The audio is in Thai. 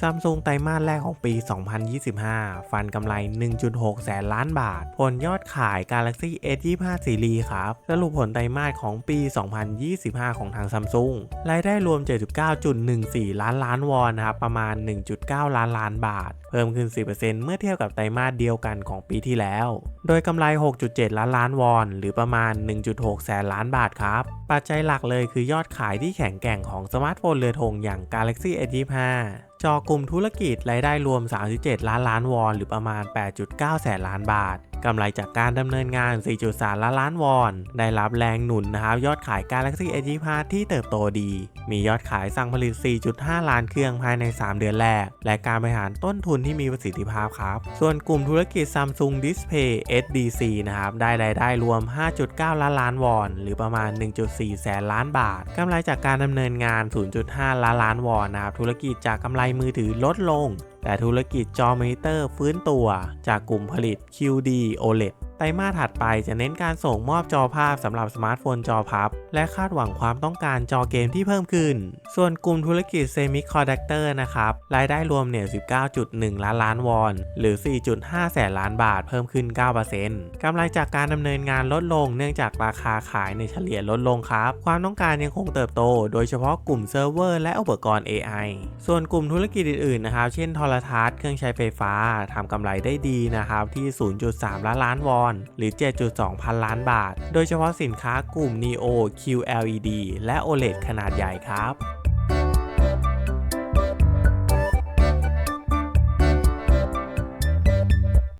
ซัมซุงไตรมาสแรกของปี 2025 ฟันกำไร 1.6 แสนล้านบาท ผลยอดขาย Galaxy S25 Series ครับ สรุปผลไตรมาสของปี 2025 ของทางซัมซุงรายได้รวม 79.14 ล้านล้านวอนนะครับ ประมาณ 1.9 ล้านล้านบาท เพิ่มขึ้น 10%เมื่อเทียบกับไตรมาสเดียวกันของปีที่แล้ว โดยกำไร 6.7 ล้านล้านวอน หรือประมาณ 1.6 แสนล้านบาทครับ ปัจจัยหลักเลยคือยอดขายที่แข็งแกร่งของสมาร์ทโฟนเรือธงอย่าง Galaxy S25 จอกลุ่มธุรกิจรายได้รวม 37 ล้านล้านวอน หรือประมาณ 8.9 แสนล้านบาท กำไรจากการดำเนินงาน 4.3 ล้านล้านวอน ได้รับแรงหนุนนะครับยอดขาย Galaxy S25 ที่เติบโตดี มียอดขายสั่งผลิต 4.5 ล้านเครื่องภายใน 3 เดือนแรก และการบริหารต้นทุนที่มีประสิทธิภาพครับ ส่วนกลุ่มธุรกิจ Samsung Display SDC นะครับได้รายได้รวม 5.9 ล้านล้านวอน หรือประมาณ 1.4 แสนล้านบาทกำไรจากการดำเนินงาน 0.5 ล้านล้านวอนนะครับธุรกิจจากกำไรมือถือลดลง แต่ธุรกิจจอมอนิเตอร์ฟื้นตัวจากกลุ่มผลิต QD OLED ไตรมาสถัดไปจะเน้นการส่งมอบจอภาพสำหรับสมาร์ทโฟนจอพับ และคาดหวังความต้องการจอเกมที่เพิ่มขึ้น ส่วนกลุ่มธุรกิจเซมิคอนดักเตอร์นะครับ รายได้รวมเนี่ย 19.1 ล้านล้านวอน หรือ 4.5 แสนล้านบาทเพิ่มขึ้น 9%กำไรจากการดำเนินงานลดลงเนื่องจากราคาขายในเฉลี่ยลดลงครับ ความต้องการยังคงเติบโต โดยเฉพาะกลุ่มเซิร์ฟเวอร์และอุปกรณ์ AI ส่วนกลุ่มธุรกิจอื่นๆนะครับ เช่นโทรทัศน์ เครื่องใช้ไฟฟ้าทำกำไรได้ดีนะครับที่ 0.3 ล้านล้านวอนอนหรือ 7.2 พันล้านบาท โดยเฉพาะสินค้ากลุ่ม Neo QLED และ OLED ขนาดใหญ่ครับ